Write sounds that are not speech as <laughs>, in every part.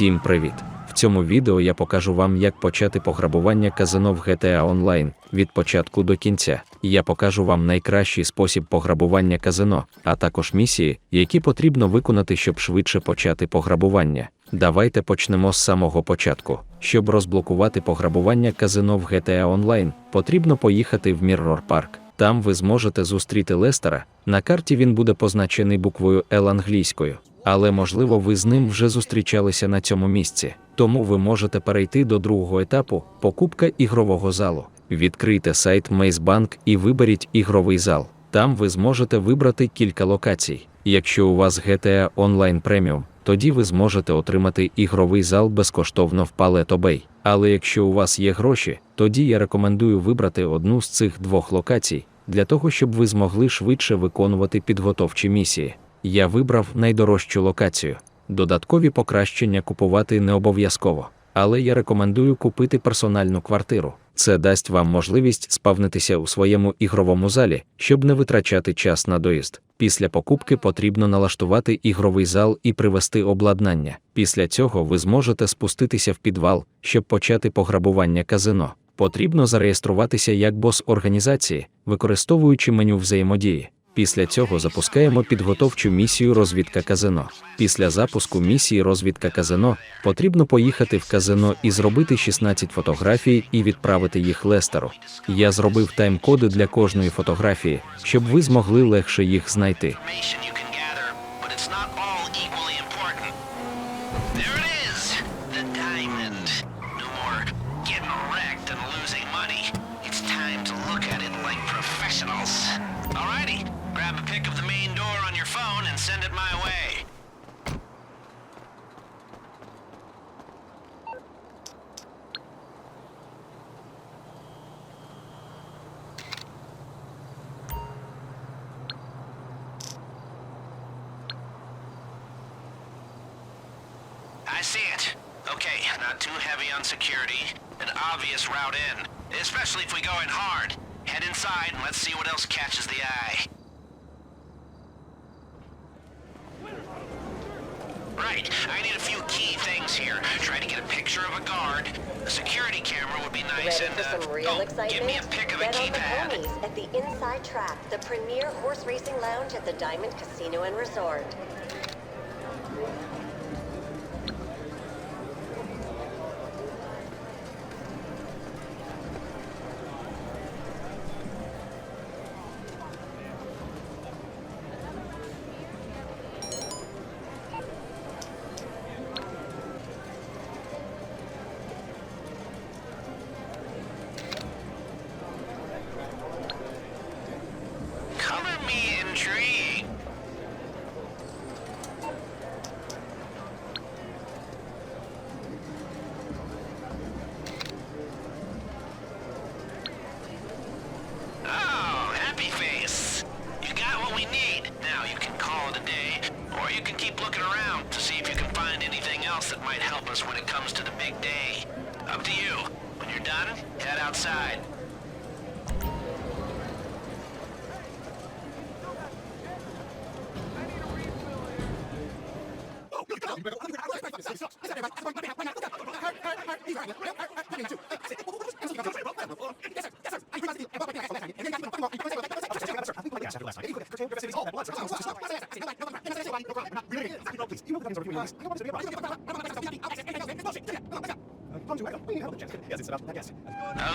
Всім привіт! В цьому відео я покажу вам, як почати пограбування казино в GTA Online від початку до кінця. Я покажу вам найкращий спосіб пограбування казино, а також місії, які потрібно виконати, щоб швидше почати пограбування. Давайте почнемо з самого початку. Щоб розблокувати пограбування казино в GTA Online, потрібно поїхати в Mirror Park. Там ви зможете зустріти Лестера. На карті він буде позначений буквою L англійською. Але можливо, ви з ним вже зустрічалися на цьому місці. Тому ви можете перейти до другого етапу покупка ігрового залу. Відкрийте сайт Mazebank і виберіть ігровий зал. Там ви зможете вибрати кілька локацій. Якщо у вас GTA Online Premium, тоді ви зможете отримати ігровий зал безкоштовно в Paleto Bay. Але якщо у вас є гроші, тоді я рекомендую вибрати одну з цих двох локацій для того, щоб ви змогли швидше виконувати підготовчі місії. Я вибрав найдорожчу локацію. Додаткові покращення купувати не обов'язково, але я рекомендую купити персональну квартиру. Це дасть вам можливість спавнитися у своєму ігровому залі, щоб не витрачати час на доїзд. Після покупки потрібно налаштувати ігровий зал і привести обладнання. Після цього ви зможете спуститися в підвал, щоб почати пограбування казино. Потрібно зареєструватися як бос організації, використовуючи меню взаємодії. Після цього запускаємо підготовчу місію розвідка казино. Після запуску місії розвідка казино потрібно поїхати в казино і зробити 16 фотографій і відправити їх Лестеру. Я зробив тайм-коди для кожної фотографії, щоб ви змогли легше їх знайти. information my way. I see it. Okay, not too heavy on security. An obvious route in, especially if we go in hard. Head inside and let's see what else catches the eye. Right, I need a few key things here. Try to get a picture of a guard. A security camera would be nice Ready and for uh, some real oh, excitement? give me a pic of a the keypad. ponies at the Inside Track, the premier horse racing lounge at the Diamond Casino and Resort. outside.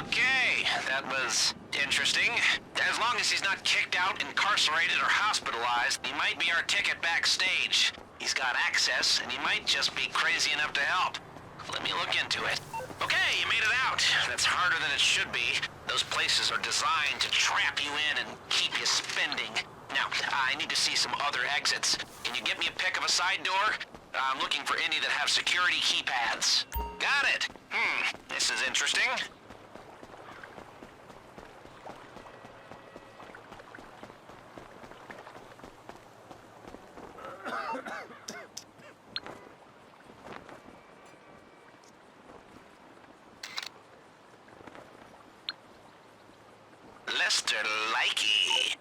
Okay, that was interesting. As long as he's not kicked out, incarcerated, or hospitalized, he might be our ticket backstage. He's got access, and he might just be crazy enough to help. Let me look into it. Okay, you made it out. That's harder than it should be. Those places are designed to trap you in and keep you spending. Now, I need to see some other exits. Can you get me a pic of a side door? I'm looking for any that have security keypads. Got it. Hmm, this is interesting. <coughs> Lester Likey.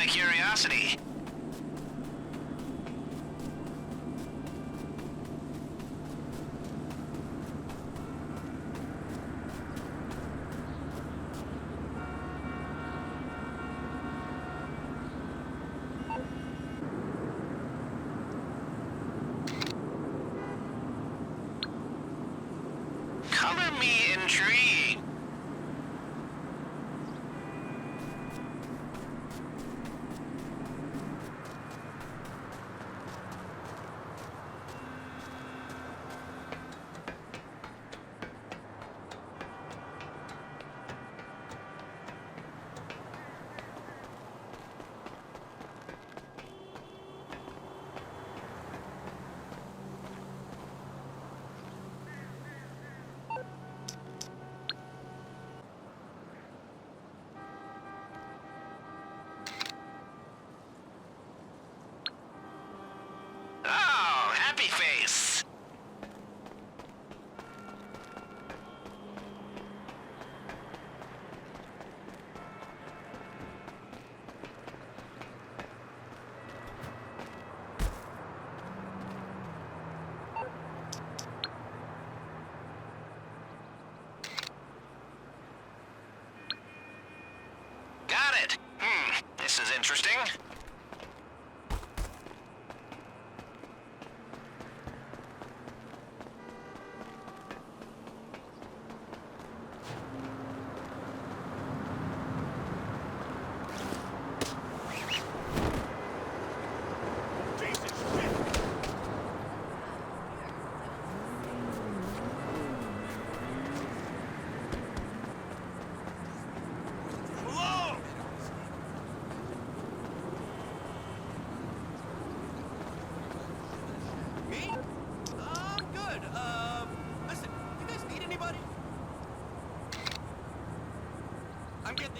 My curiosity.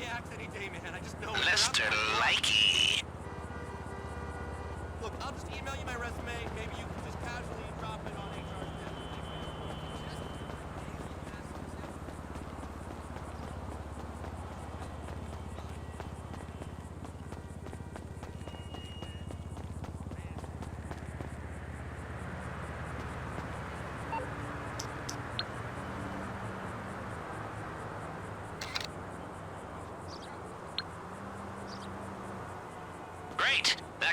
There- Likey. Look, I'll just email you my resume. Maybe you can just casually drop it on HR.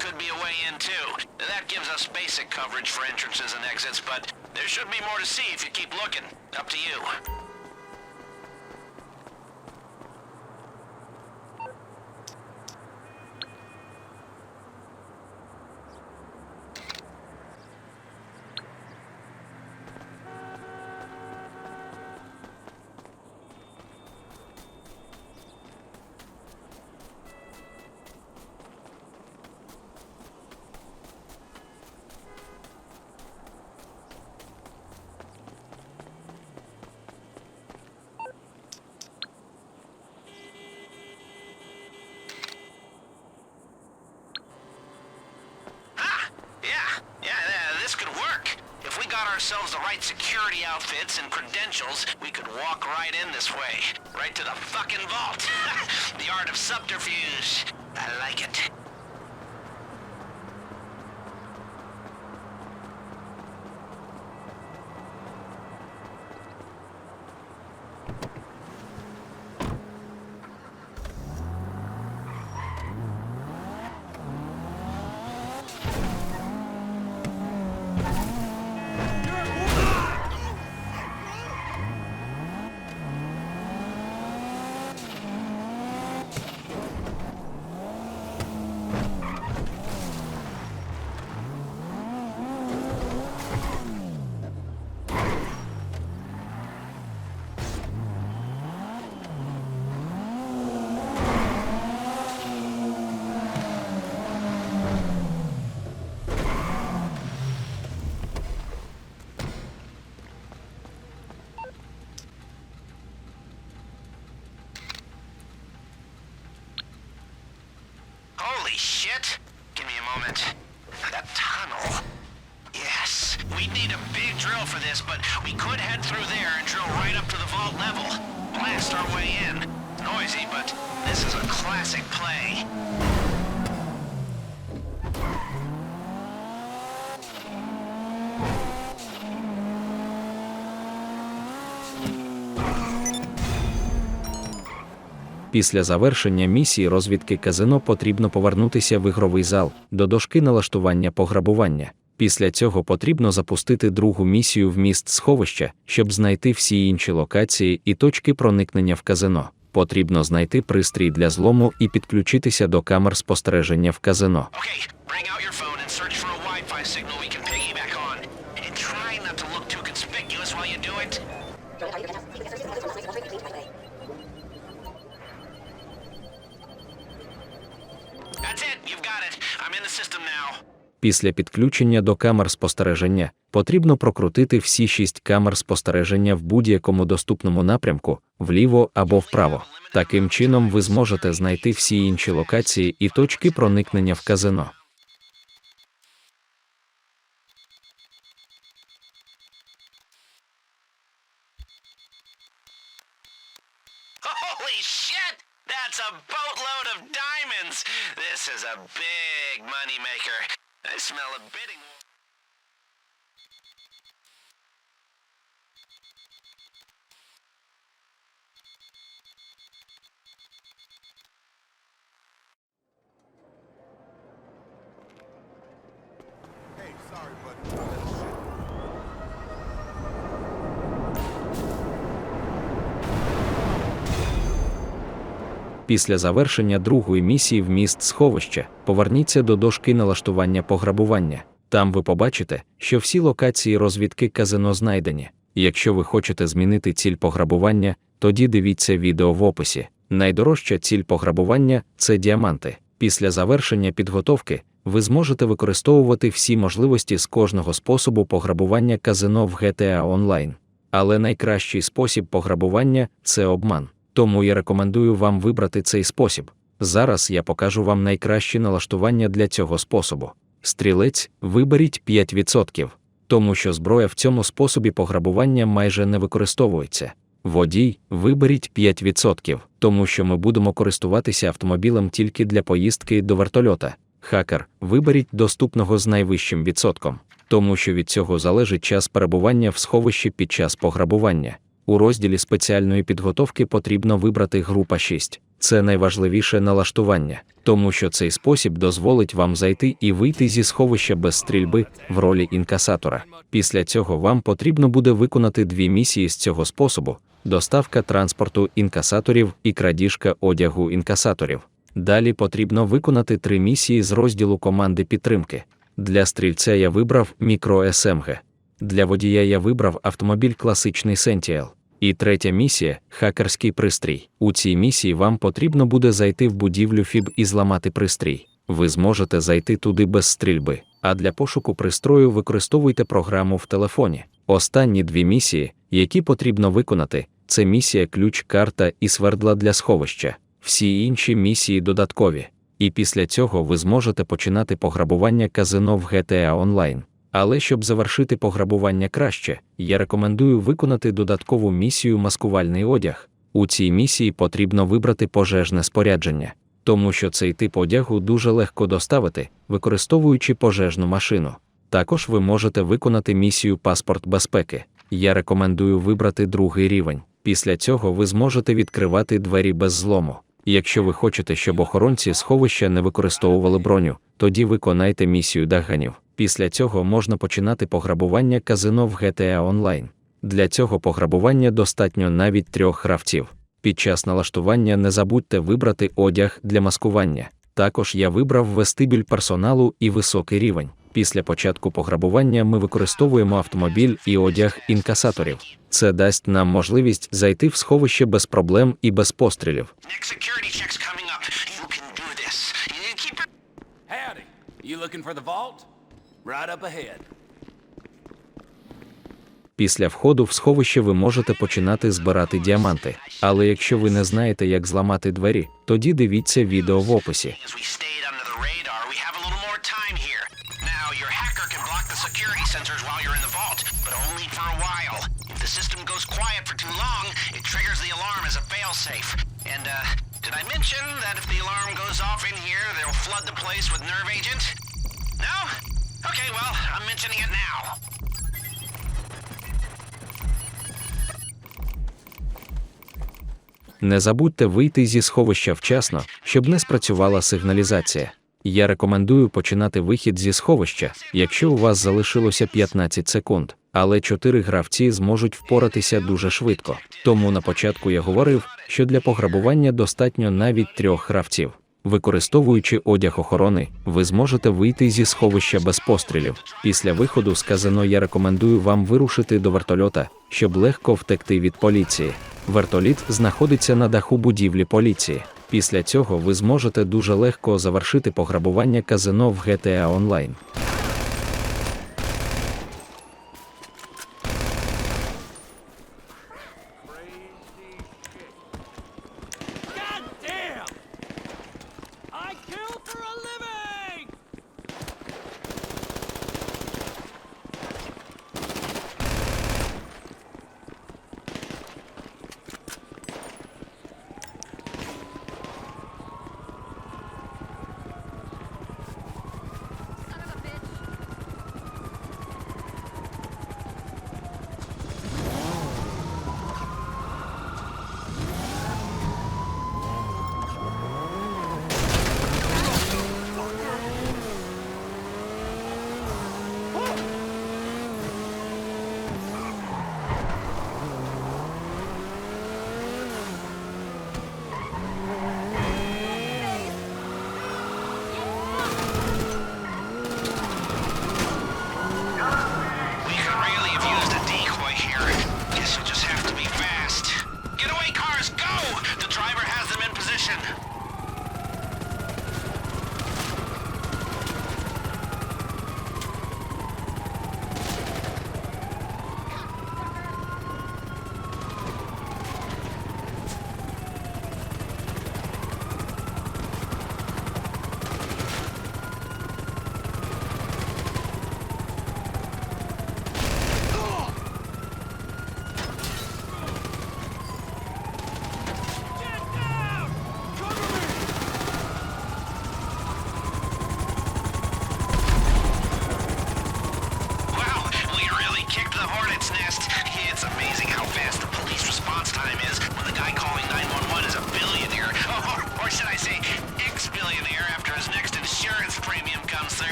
Could be a way in too. That gives us basic coverage for entrances and exits, but there should be more to see if you keep looking. Up to you. Ah! Yeah, yeah, yeah, this could work. If we got ourselves the right security outfits and credentials, we could walk right in this way. Right to the fucking vault. <laughs> the art of subterfuge. I like it. Holy shit! Give me a moment. That tunnel. Yes, we'd need a big drill for this, but we could head through there and drill right up to the vault level. Blast our way in. Noisy, but this is a classic play. Після завершення місії розвідки казино потрібно повернутися в ігровий зал до дошки налаштування пограбування. Після цього потрібно запустити другу місію в міст сховища, щоб знайти всі інші локації і точки проникнення в казино. Потрібно знайти пристрій для злому і підключитися до камер спостереження в казино. Okay, Після підключення до камер спостереження потрібно прокрутити всі шість камер спостереження в будь-якому доступному напрямку, вліво або вправо. Таким чином ви зможете знайти всі інші локації і точки проникнення в казино. That's a boatload of! This is a big moneymaker. I smell a bidding war. Після завершення другої місії в міст сховища поверніться до дошки налаштування пограбування. Там ви побачите, що всі локації розвідки казино знайдені. Якщо ви хочете змінити ціль пограбування, тоді дивіться відео в описі. Найдорожча ціль пограбування це діаманти. Після завершення підготовки ви зможете використовувати всі можливості з кожного способу пограбування казино в GTA Online. Але найкращий спосіб пограбування це обман. Тому я рекомендую вам вибрати цей спосіб. Зараз я покажу вам найкращі налаштування для цього способу. Стрілець виберіть 5%, тому що зброя в цьому способі пограбування майже не використовується. Водій виберіть 5%, тому що ми будемо користуватися автомобілем тільки для поїздки до вертольота. Хакер виберіть доступного з найвищим відсотком, тому що від цього залежить час перебування в сховищі під час пограбування. У розділі спеціальної підготовки потрібно вибрати група 6. Це найважливіше налаштування, тому що цей спосіб дозволить вам зайти і вийти зі сховища без стрільби в ролі інкасатора. Після цього вам потрібно буде виконати дві місії з цього способу: доставка транспорту інкасаторів і крадіжка одягу інкасаторів. Далі потрібно виконати три місії з розділу команди підтримки. Для стрільця я вибрав мікро СМГ. Для водія я вибрав автомобіль класичний Sentiel. І третя місія хакерський пристрій. У цій місії вам потрібно буде зайти в будівлю ФІБ і зламати пристрій. Ви зможете зайти туди без стрільби. А для пошуку пристрою використовуйте програму в телефоні. Останні дві місії, які потрібно виконати, це місія ключ, карта і свердла для сховища. Всі інші місії додаткові. І після цього ви зможете починати пограбування казино в GTA Online. Але щоб завершити пограбування краще, я рекомендую виконати додаткову місію маскувальний одяг. У цій місії потрібно вибрати пожежне спорядження, тому що цей тип одягу дуже легко доставити, використовуючи пожежну машину. Також ви можете виконати місію паспорт безпеки. Я рекомендую вибрати другий рівень. Після цього ви зможете відкривати двері без злому. Якщо ви хочете, щоб охоронці сховища не використовували броню, тоді виконайте місію Даганів. Після цього можна починати пограбування казино в GTA Online. Для цього пограбування достатньо навіть трьох гравців. Під час налаштування не забудьте вибрати одяг для маскування. Також я вибрав вестибюль персоналу і високий рівень. Після початку пограбування ми використовуємо автомобіль і одяг інкасаторів. Це дасть нам можливість зайти в сховище без проблем і без пострілів. You looking for the vault? Після входу в сховище ви можете починати збирати діаманти. Але якщо ви не знаєте, як зламати двері, тоді дивіться відео в описі. Uh, did I mention that if the alarm goes off in here, they'll flood the place with nerve agent? No? Okay, well, I'm mentioning it now. Не забудьте вийти зі сховища вчасно, щоб не спрацювала сигналізація. Я рекомендую починати вихід зі сховища, якщо у вас залишилося 15 секунд, але чотири гравці зможуть впоратися дуже швидко. Тому на початку я говорив, що для пограбування достатньо навіть трьох гравців. Використовуючи одяг охорони, ви зможете вийти зі сховища без пострілів. Після виходу з казино я рекомендую вам вирушити до вертольота, щоб легко втекти від поліції. Вертоліт знаходиться на даху будівлі поліції. Після цього ви зможете дуже легко завершити пограбування казино в GTA Online.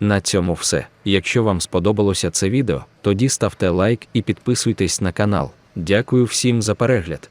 На цьому все. Якщо вам сподобалося це відео, тоді ставте лайк і підписуйтесь на канал. Дякую всім за перегляд.